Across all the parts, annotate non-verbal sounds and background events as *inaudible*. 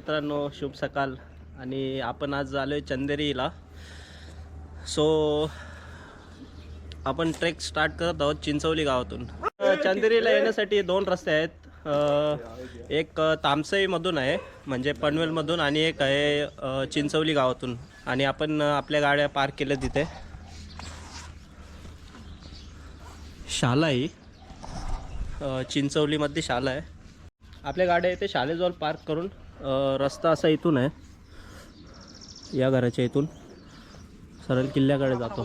मित्रांनो शुभ सकाळ आणि आपण आज आलो आहे चंदेरीला. सो आपण ट्रेक स्टार्ट करत आहोत चिंचवली गावातून. चंदेरीला येण्यासाठी दोन रस्ते आहेत. एक तामसईमधून आहे म्हणजे पनवेलमधून आणि एक आहे चिंचवली गावातून. आणि आपण आपल्या गाड्या पार्क केल्या तिथे. शाला ही. चिंचवलीमध्ये शाला आहे. आपल्या गाड्या इथे शाळेजवळ पार्क करून रस्ता असा इथून आहे. या घराच्या इथून. सरळ किल्ल्याकडे जातो.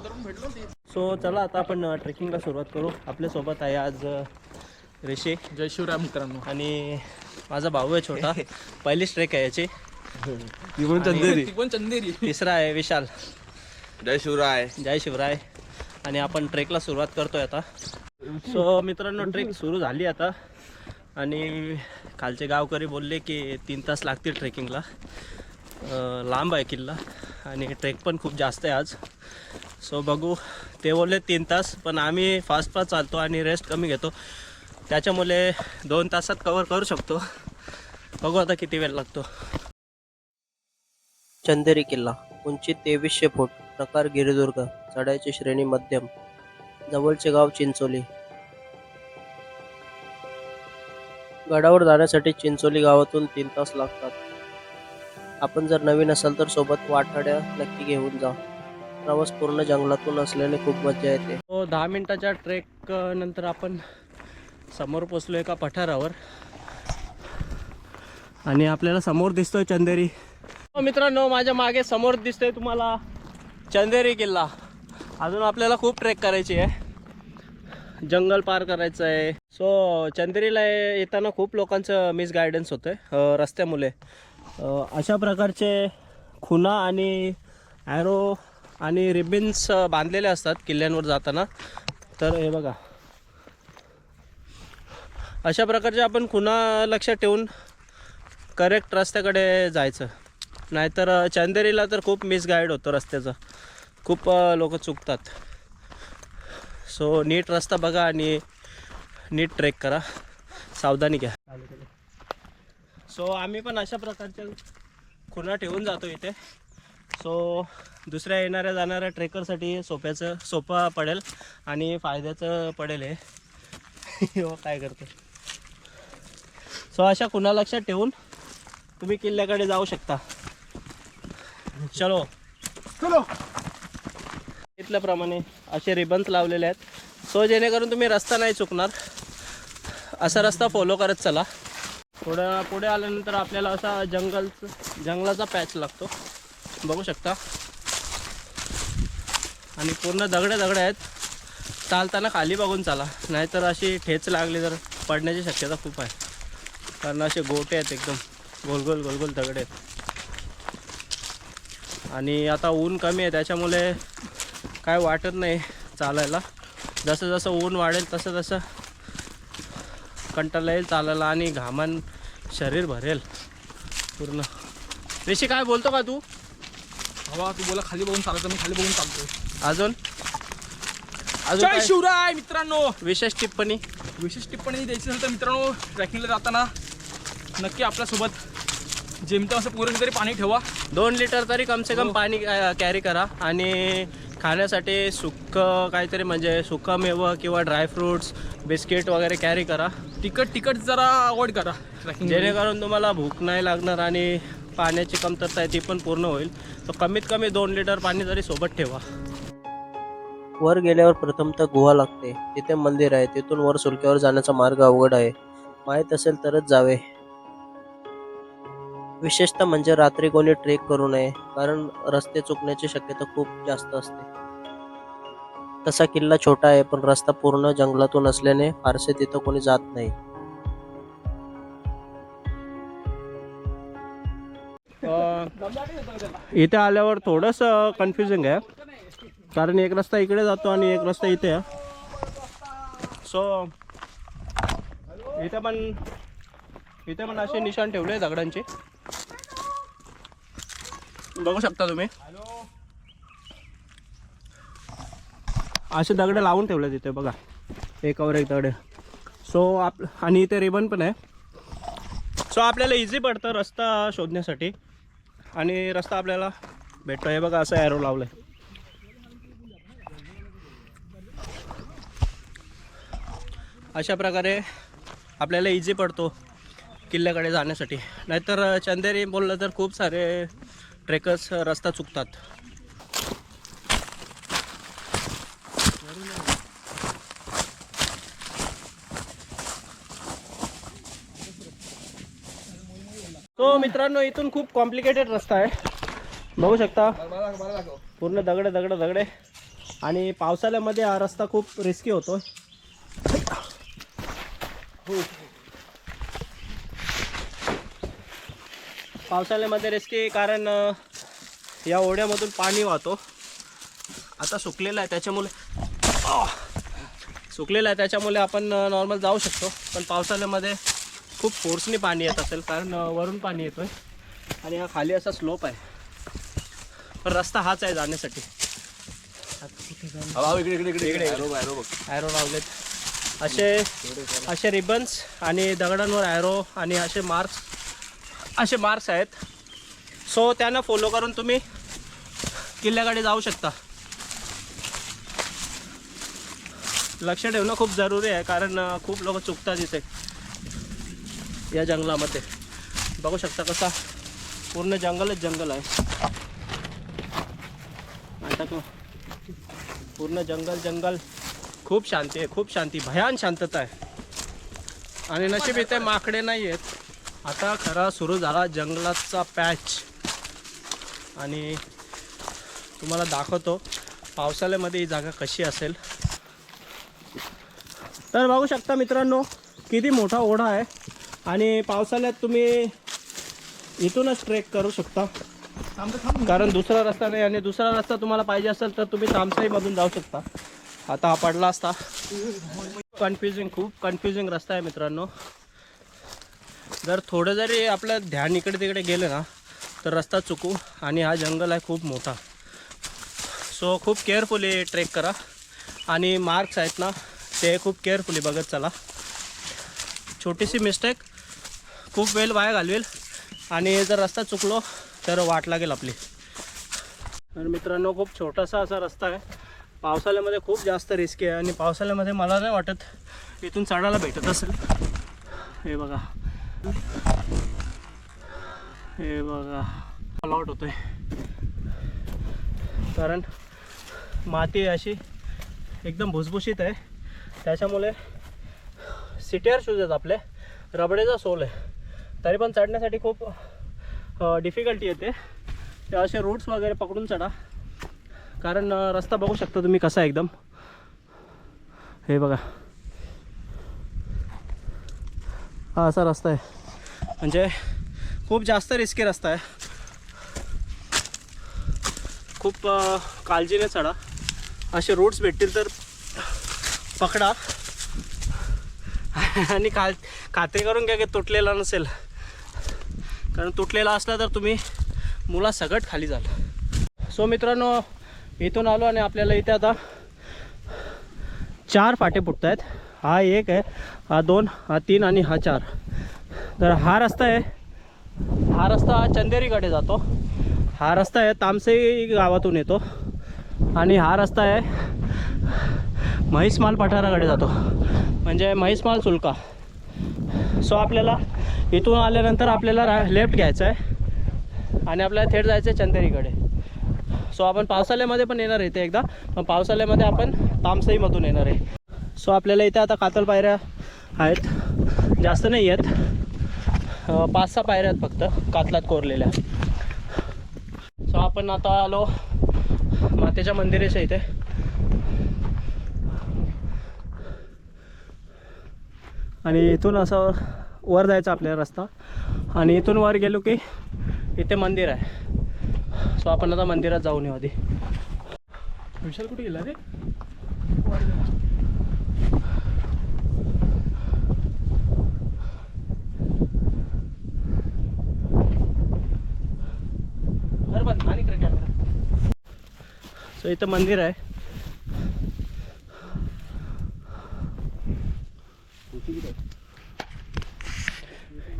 सो चला आता आपण ट्रेकिंगला सुरुवात करू. आपल्यासोबत आहे आज ऋषी. जय शिवराय मित्रांनो. आणि माझा भाऊ आहे छोटा. पहिलीच ट्रेक आहे याची. पण चंदेरी. तिसरा आहे विशाल. जय शिवराय. जय शिवराय. आणि आपण ट्रेकला सुरुवात करतोय आता. सो मित्रांनो ट्रेक सुरू झाली आता. आणि कालचे गावकरी बोलले की तीन तास लागतील ट्रेकिंगला. लांब आहे किल्ला आणि ट्रेक पण खूप जास्त आहे आज. सो बघू. ते बोलले तीन तास पण आम्ही फास्ट फास्ट चालतो आणि रेस्ट कमी घेतो. त्याच्यामुळे दोन तासात कवर करू शकतो. बघू आता किती वेळ लागतो. चंदेरी किल्ला उंची तेवीसशे फूट प्रकार गिरिदुर्ग चढायची श्रेणी मध्यम जवळचे गाव चिंचोली. गडावर जाण्यासाठी चिंचोली गावातून तीन तास लागतात. आपण जर नवीन असाल तर सोबत वाटाड्या नक्की घेऊन जा. प्रवास पूर्ण जंगलातून असल्याने खूप मजा येते. हो दहा मिनिटाच्या ट्रेक नंतर आपण समोर पोचलो एका पठारावर. आणि आपल्याला समोर दिसतोय चंदेरी. हो मित्रांनो माझ्या मागे समोर दिसतोय तुम्हाला चंदेरी किल्ला. अजून आपल्याला खूप ट्रेक करायची आहे. जंगल पार करायचं आहे. सो चंदेरीला येताना खूप लोकांचं मिसगायडन्स होतं आहे रस्त्यामुळे. अशा प्रकारचे खुणा आणि ॲरो आणि रिबिन्स बांधलेले असतात किल्ल्यांवर जाताना. तर हे बघा. अशा प्रकारचे आपण खुणा लक्षात ठेवून करेक्ट रस्त्याकडे जायचं. नाहीतर अ, चंदेरीला तर खूप मिसगाईड होतो रस्त्याचं. खूप लोक चुकतात. सो नीट रस्ता बघा आणि नीट ट्रेक करा सावधानी घ्या सो आम्ही पण अशा प्रकारच्या खुणा ठेवून जातो इथे सो दुसऱ्या येणाऱ्या जाणाऱ्या ट्रेकरसाठी सोप्याचं सोपा पडेल आणि फायद्याचं पडेल हे काय करतो सो अशा खुणा लक्षात ठेवून तुम्ही किल्ल्याकडे जाऊ शकता चलो चलो इथल्याप्रमाणे असे रिबन्स लावलेले आहेत. सो जेणेकरून तुम्ही रस्ता नाही चुकणार. असा रस्ता फॉलो करत चला. थोडं पुढे आल्यानंतर आपल्याला असा जंगल जंगलाचा पॅच लागतो. बघू शकता. आणि पूर्ण दगडे दगडे आहेत. चालताना खाली बघून चाला. नाहीतर अशी ठेच लागली तर पडण्याची शक्यता खूप आहे. कारण असे गोटे आहेत एकदम. गोल गोल दगडे आहेत. आणि आता ऊन कमी आहे त्याच्यामुळे काय वाटत नाही चालायला. जसं जसं ऊन वाढेल तसं तसं कंटाळा येईल चालायला आणि घामान शरीर भरेल पूर्ण. ऋषी काय बोलतो का तू? हवा तू बोला खाली बघून चालतो मी खाली बघून चालतोय. अजून? अजून शिवराय मित्रांनो. विशेष टिप्पणी? विशेष टिप्पणी द्यायची झाली तर मित्रांनो ट्रॅकिंगला जाताना नक्की आपल्यासोबत जेमतेम असं पुरण तरी पाणी ठेवा. दोन लिटर तरी कमसे कम हो. पाणी कॅरी करा आणि खाण्यासाठी सुक्क काहीतरी म्हणजे सुक्का मेवं किंवा ड्रायफ्रुट्स बिस्किट वगैरे कॅरी करा. तिकट तिकट जरा अवॉइड करा. जेणेकरून तुम्हाला भूक नाही लागणार आणि पाण्याची कमतरता आहे ती पण पूर्ण होईल. तर कमीत कमी दोन लिटर पाणी तरी सोबत ठेवा. वर गेल्यावर प्रथमतः गुहा लागते. तिथे मंदिर आहे तिथून वर सुलक्यावर जाण्याचा मार्ग अवघड आहे. माहीत असेल तरच जावे. विशेषतः म्हणजे रात्री कोणी ट्रेक करू नये कारण रस्ते चुकण्याची शक्यता खूप जास्त असते. तसा किल्ला छोटा आहे पण रस्ता पूर्ण जंगलातून असल्याने फारसे तिथं कोणी जात नाही. इथे आल्यावर थोडस कन्फ्युजिंग आहे कारण एक रस्ता इकडे जातो आणि एक रस्ता इथे आहे. सो इथे पण इथे पण असे निशाण ठेवले दगडांचे. बघू शकता तुम्ही. असे दगड लावून ठेवले तिथे बघा. एकावर एक दगड. सो आप आणि इथे रिबन पण आहे. सो आपल्याला इझी पडतं रस्ता शोधण्यासाठी. आणि रस्ता आपल्याला भेटतो. हे बघा असं ॲरो लावलं आहे अशा प्रकारे आपल्याला इझी पडतो किल्ल्याकडे जाण्यासाठी. नाहीतर चंदेरी बोललं तर खूप सारे ट्रेकर्स रस्ता चुकतात. तो मित्रांनो इथून खूप कॉम्प्लिकेटेड रस्ता आहे. बघू शकता. पूर्ण दगडे दगडे दगडे. आणि पावसाळ्यामध्ये हा रस्ता खूप रिस्की होतो पावसाळ्यामध्ये रिस्की कारण या ओढ्यामधून पाणी वाहतो. आता सुकलेलं आहे त्याच्यामुळे आह! सुकलेलं आहे त्याच्यामुळे आपण नॉर्मल जाऊ शकतो. पण पावसाळ्यामध्ये खूप फोर्सनी पाणी येत असेल कारण वरून पाणी येतोय. आणि हा खाली असा स्लोप आहे. पण रस्ता हाच आहे जाण्यासाठी. इकडे इकडे इकडे. ॲरो लावलेत. असे असे रिबन्स आणि दगडांवर ॲरो आणि असे मार्क्स असे मार्क्स आहेत. सो त्यांना फॉलो करून तुम्ही किल्ल्याकडे जाऊ शकता. लक्ष ठेवणं खूप जरुरी आहे कारण खूप लोक चुकतात इथे. या जंगलामध्ये. बघू शकता कसा पूर्ण जंगलच जंगल आहे. आता तो पूर्ण जंगल जंगल. खूप शांती आहे खूप शांती भयान शांतता आहे. आणि नशीब इथे माकडे नाही आहेत आता खरा सुरू झाला जंगलाचा पॅच. आणि तुम्हाला दाखवतो पावसाळ्यामध्ये ही जागा कशी असेल. तर बघू शकता मित्रांनो किती मोठा ओढा आहे. आणि पावसाळ्यात तुम्ही इथूनच ट्रेक करू शकता. कारण दुसरा रस्ता नाही आणि दुसरा रस्ता तुम्हाला पाहिजे असेल तर तुम्ही तामसाईमधून जाऊ शकता. आता हा पडला असता. कन्फ्युजिंग खूप कन्फ्युजिंग रस्ता आहे मित्रांनो. जर थोडं जरी आपलं ध्यान इकडे तिकडे गेलं ना तर रस्ता चुकू आणि हा जंगल आहे खूप मोठा. सो खूप केअरफुली ट्रेक करा. आणि मार्क्स आहेत ना ते खूप केअरफुली बघत चला. छोटीशी मिस्टेक खूप वेळ वाया घालवेल. आणि जर रस्ता चुकलो तर वाट लागेल आपली. तर मित्रांनो खूप छोटासा असा रस्ता आहे. पावसाळ्यामध्ये खूप जास्त रिस्की आहे. आणि पावसाळ्यामध्ये मला नाही वाटत इथून चढायला भेटत असेल. हे बघा. हे बघा अलॉट होतोय कारण माती अशी एकदम भुसभुशीत आहे त्याच्यामुळे सिटियर शूज आहेत आपले रबडेचा सोल आहे तरी पण चढण्यासाठी खूप डिफिकल्टी येते ते असे रूट्स वगैरे पकडून चढा कारण रस्ता बघू शकता तुम्ही कसा आहे एकदम हे बघा हा असा रस्ता आहे. म्हणजे खूप जास्त रिस्की रस्ता आहे. खूप काळजीने चढा. असे रोड्स भेटतील तर पकडा. आणि काल खात्री करून घ्या की तुटलेला नसेल. कारण तुटलेला असला तर तुम्ही मुला सगट खाली जाल. सो मित्रांनो इथून आलो आणि आपल्याला इथे आता चार फाटे फुटत आहेत हा एक आहे. हा दोन हा तीन आणि हा चार. तर हा रस्ता आहे. हा रस्ता चंदेरीकडे जातो. हा रस्ता आहे तामसई गावातून येतो. आणि हा रस्ता आहे म्हैसमाल पठाराकडे जातो. म्हणजे म्हैसमाल सुल्का. सो आपल्याला इथून आल्यानंतर आपल्याला रा लेफ्ट घ्यायचं आहे आणि आपल्याला थेट जायचं आहे चंदेरीकडे. सो आपण पावसाळ्यामध्ये पण येणार आहे इथे एकदा. पण पावसाळ्यामध्ये आपण तामसईमधून येणार आहे. सो आपल्याला इथे आता कातल पायऱ्या आहेत. जास्त नाही आहेत. पाच सहा पायऱ्या आहेत फक्त. कातलात कोरलेल्या. सो आपण आता आलो मातेच्या मंदिराच्या इथे. आणि इथून असं वर जायचा आपल्याला रस्ता. आणि इथून वर गेलो की इथे मंदिर आहे. सो आपण आता मंदिरात जाऊन येऊ आधी. विशाल कुठे गेला रे? सो इथं मंदिर आहे.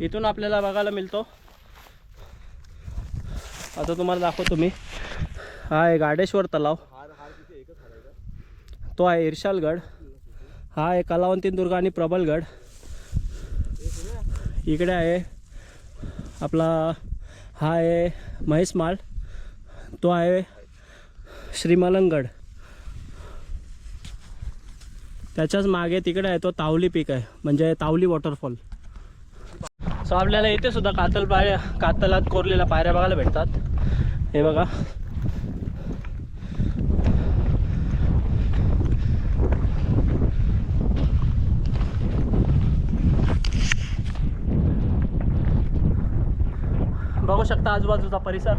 इथून आपल्याला बघायला मिळतो. आता तुम्हाला दाखवतो मी. हा आहे गाडेश्वर तलाव. तो आहे इर्शालगड. हा आहे कलावंतीन आणि प्रबलगड. इकडे आहे आपला हा आहे महेशमाळ तो आहे श्रीमलंगड. त्याच्याच मागे तिकडे आहे तो तावली पीक आहे म्हणजे तावली वॉटरफॉल सो आपल्याला इथे सुद्धा कातल पायऱ्या कातलात कोरलेल्या पायऱ्या बघायला भेटतात. हे बघा. बघू शकता आजूबाजूचा परिसर.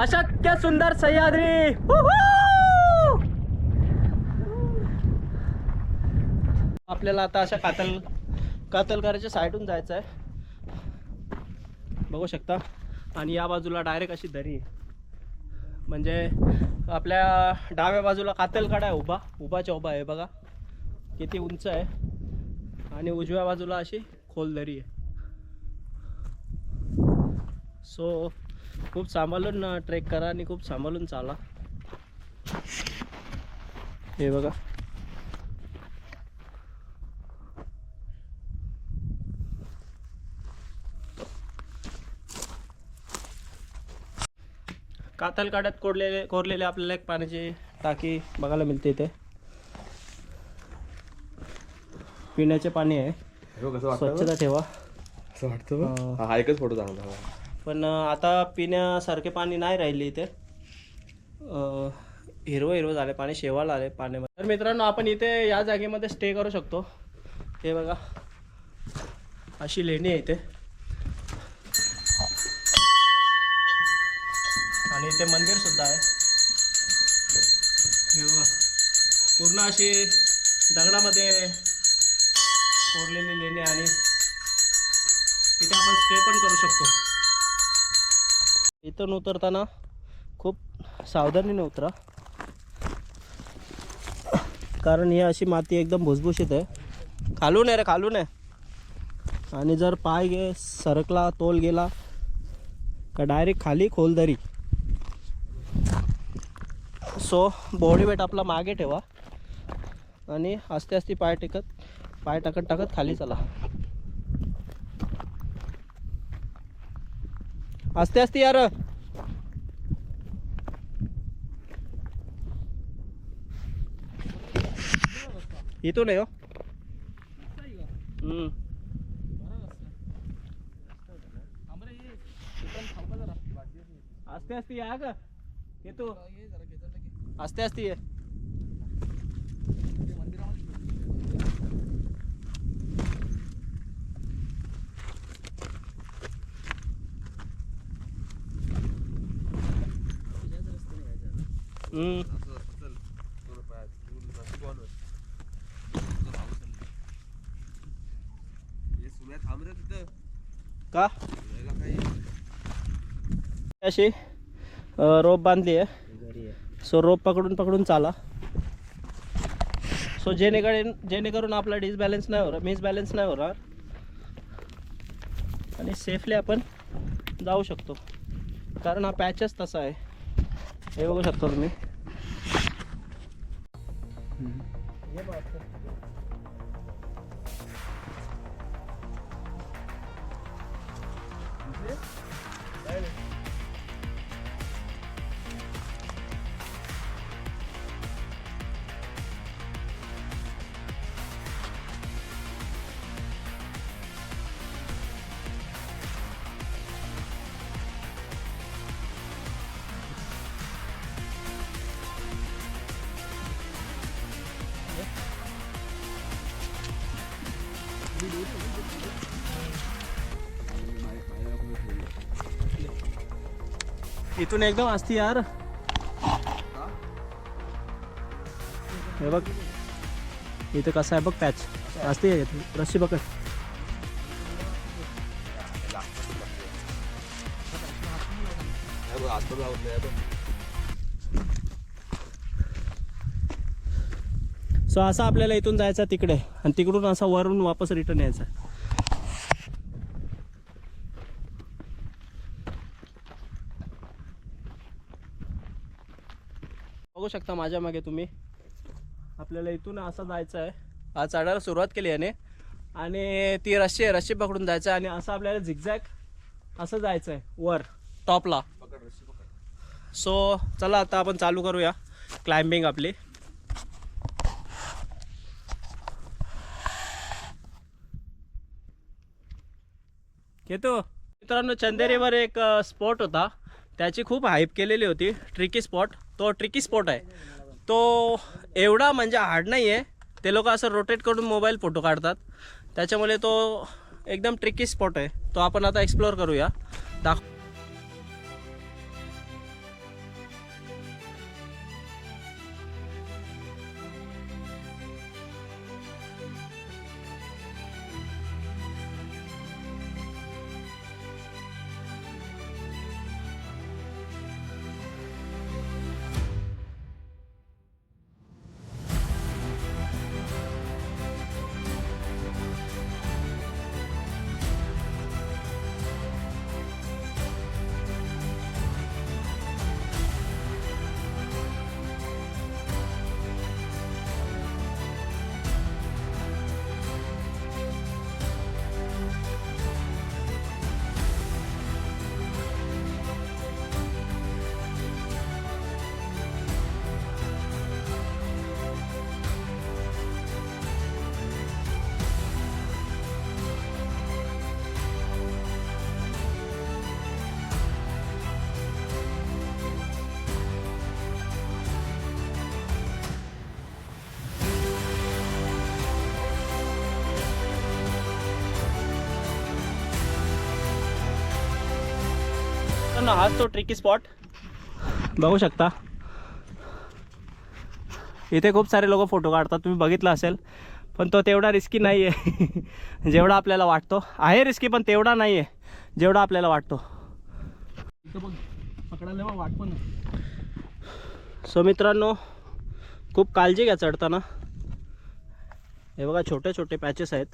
अशक्य सुंदर सह्याद्री. आपल्याला आता अशा कातल कातलकराच्या साईडून जायचं आहे. बघू शकता. आणि या बाजूला डायरेक्ट अशी दरी आहे. म्हणजे आपल्या डाव्या बाजूला कातलकडा आहे उभा उभाच्या उभा आहे बघा. किती उंच आहे. आणि उजव्या बाजूला अशी खोल दरी आहे. सो खूप सांभाळून ट्रेक करा आणि खूप सांभाळून चाला. हे बघा. कातल काड्यात कोरलेले कोरलेले आपल्याला एक पाण्याची टाकी बघायला मिळते इथे. पिण्याचे पाणी आहे. हो, कसं वाटतं स्वच्छता ठेवा. असं वाटतं हा एकच फोटो चांगला. पण आता पिण्यासारखे पाणी नाही राहिले इथे. हिरवं हिरवं झाले पाणी शेवाला आले पाण्यामध्ये. तर मित्रांनो आपण इथे या जागेमध्ये स्टे करू शकतो. हे बघा. अशी लेणी आहे इथे. आणि इथे मंदिरसुद्धा आहे. हे बघा. पूर्ण अशी दगडामध्ये कोरलेली लेणी आणि इथे आपण स्टे पण करू शकतो. तण उतरताना खूप सावधानीने उतरा. कारण ही अशी माती एकदम भुसभुशीत आहे. खालून आहे रे खालून आहे. आणि जर पाय गे सरकला तोल गेला का डायरेक्ट खाली खोलदरी सो बॉडी वेट आपला मागे ठेवा. आणि आस्ते आस्ते पाय टेकत पाय टाकत टाकत खाली चला. आस्ते आस्ते यार इथून आहे हो हम्म. आस्ते आस्ते या ग येतो आस्ते आस्ते ये हम्म. असं असं चल. थोडं पाय- दूर जा, तू आणू. तुझं धावू चल. हे सुम्या थांब रे तिथं का? अशी रोप बांधली आहे. सो रोप पकडून पकडून चाला. सो जेणेकडे जेणेकरून आपला डिसबॅलन्स नाही होणार मिसबॅलन्स नाही होणार. आणि सेफली आपण जाऊ शकतो. कारण हा पॅचच तसा आहे. हे बघू शकता तुम्ही. इथून एकदम असती यार. हे बघ. इथं कसं आहे बघ पॅच. असते रस्सी बघ, सो असं आपल्याला इथून जायचं तिकडे. आणि तिकडून असं वरून वापस रिटर्न यायचं बघू शकता माझ्या मागे तुम्ही. आपल्याला इथून असं जायचं आहे. आज चढायला सुरुवात केली याने. आणि ती रस्सी आहे रस्सी पकडून जायचं आहे आणि असं आपल्याला झिगझॅग असं जायचं आहे वर. टॉपला पकड रस्सी पकड. सो चला आता आपण चालू करूया. क्लाइम्बिंग आपली. घेतो मित्रांनो चंदेरीवर एक स्पॉट होता. त्याची खूप हाईप केलेली होती. ट्रिकी स्पॉट तो ट्रिकी स्पॉट आहे. तो एवढा म्हणजे हार्ड नाही आहे ते लोक असं रोटेट करून मोबाईल फोटो काढतात. त्याच्यामुळे तो एकदम ट्रिकी स्पॉट आहे. तो आपण आता एक्सप्लोअर करूया. दाख तर ना हाच तो ट्रिकी स्पॉट बघू शकता. इथे खूप सारे लोक फोटो काढतात तुम्ही बघितलं असेल. पण तो तेवढा रिस्की नाही आहे जेवढा आपल्याला वाटतो. आहे रिस्की पण तेवढा नाही आहे जेवढा आपल्याला वाटतो. पकडायला वाट पण सो मित्रांनो खूप काळजी घ्या चढताना. हे बघा छोटे छोटे पॅचेस आहेत.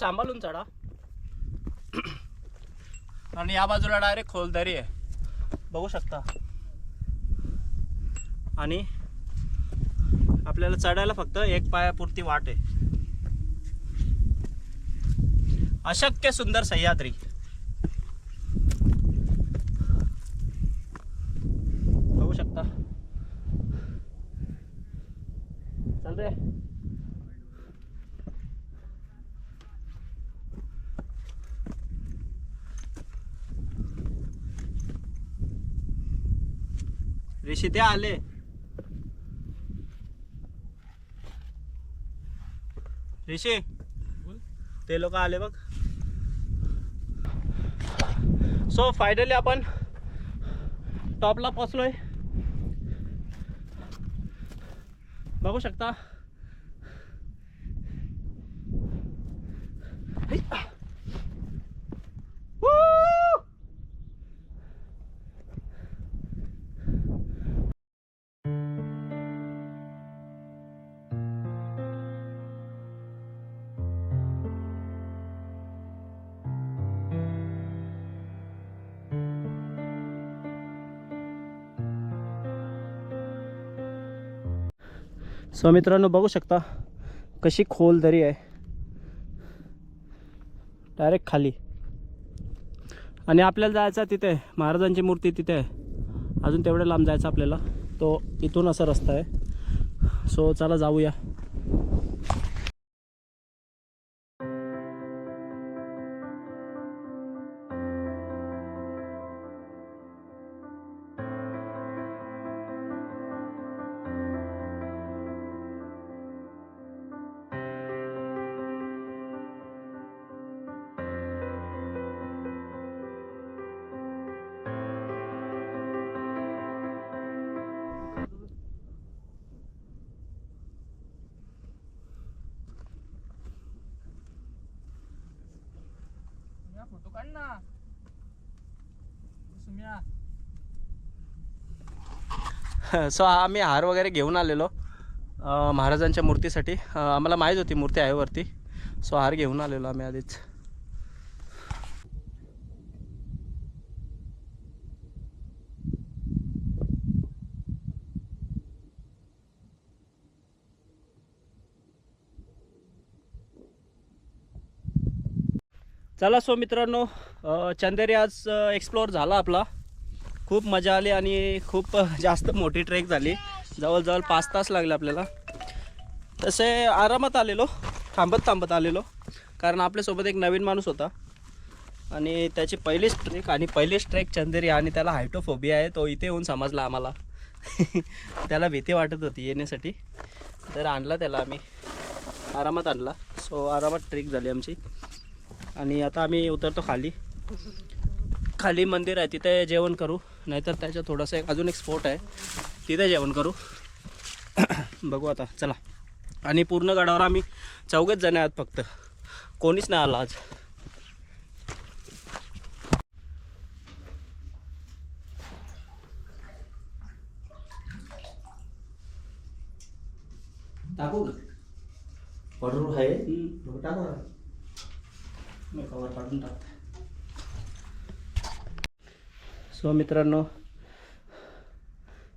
सांभाळून चढा. आणि या बाजूला डायरेक्ट खोलदरी आहे. बघू शकता. आणि आपल्याला चढायला फक्त एक पायापुरती वाट आहे. अशक्य सुंदर सह्याद्री बघू शकता चल रे ऋषी ते आले. ऋषी ते लोक आले बघ. सो फायनली आपण टॉपला पोचलोय बघू शकता. सो मित्रांनो बघू शकता कशी खोल दरी आहे. डायरेक्ट खाली. आणि आपल्याला जायचं तिथे महाराजांची मूर्ती तिथे आहे. अजून तेवढं लांब जायचं आपल्याला. तो इथून असा रस्ता आहे. सो चला जाऊया. *laughs* सो आम्ही हार वगैरे घेऊन आलेलो महाराजांच्या मूर्तीसाठी. आम्हाला माहीत होती मूर्ती आहे वरती. सो हार घेऊन आलेलो आम्ही आधीच. चला सो मित्रांनो चंदेरी आज एक्सप्लोअर झाला आपला. खूप मजा आली आणि खूप जास्त मोठी ट्रेक झाली. जवळजवळ पाच तास लागले आपल्याला. तसे आरामात आलेलो थांबत थांबत आलेलो. कारण आपल्यासोबत एक नवीन माणूस होता. आणि त्याची पहिलीच ट्रेक आणि पहिलीच ट्रेक चंदेरी आणि त्याला हायटोफोबिया आहे तो इथे येऊन समजला आम्हाला. *laughs* त्याला भीती वाटत होती येण्यासाठी. तर आणला त्याला आम्ही. आरामात आणला. सो आरामात ट्रेक झाली आमची. आणि आता आम्ही उतरतो खाली. खाली मंदिर आहे तिथे जेवण करू. नाहीतर त्याच्या थोडंसं एक अजून एक स्पॉट आहे. तिथे जेवण करू. *coughs* बघू आता चला. आणि पूर्ण गडावर आम्ही चौघच जण आहात फक्त. कोणीच नाही आला आज. टाकू बरोबर आहे. टाकू कवर काढून टाकते. सो मित्रांनो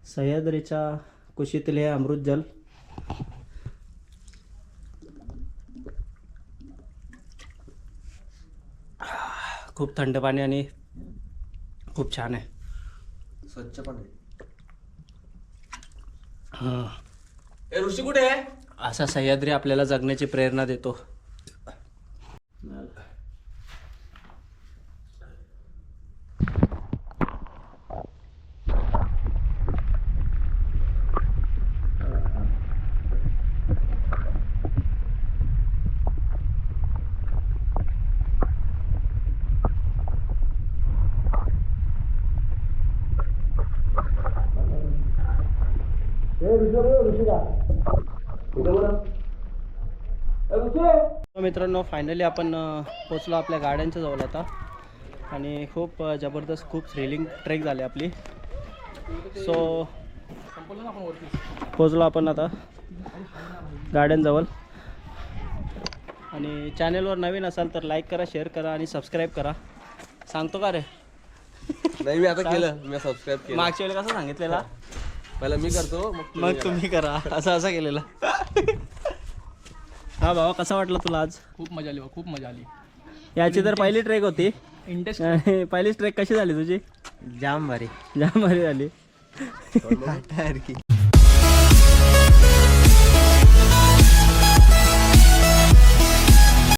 सह्याद्रीच्या कुशीतील हे अमृत जल. खूप थंड पाणी आणि खूप छान आहे. स्वच्छ पण. हां. ऋषी कुठे आहे? असा सह्याद्री आपल्याला जगण्याची प्रेरणा देतो तर मित्रांनो फायनली आपण पोचलो आपल्या गाड्यांच्या जवळ आता. आणि खूप जबरदस्त खूप थ्रिलिंग ट्रेक झाली आपली. सो पोचलो आपण आता गाड्यांजवळ. आणि चॅनेलवर नवीन असाल तर लाईक करा शेअर करा आणि सबस्क्राईब करा. सांगतो का रे? नाही मी आता केलं. मी सबस्क्राईब केलं. मागच्या वेळेला कसं सांगितलेला? पहिला मी करतो मग तुम्ही करा. असं असं केलेलं. *laughs* हा भावा कसा वाटला तुला आज? खूप मजा आली बा, खूप मजा आली. याची तर पहिली ट्रेक होती. इंटरेस्ट पहिलीच ट्रेक कशी झाली तुझी? जाम भारी. जाम भारी झाली. *laughs*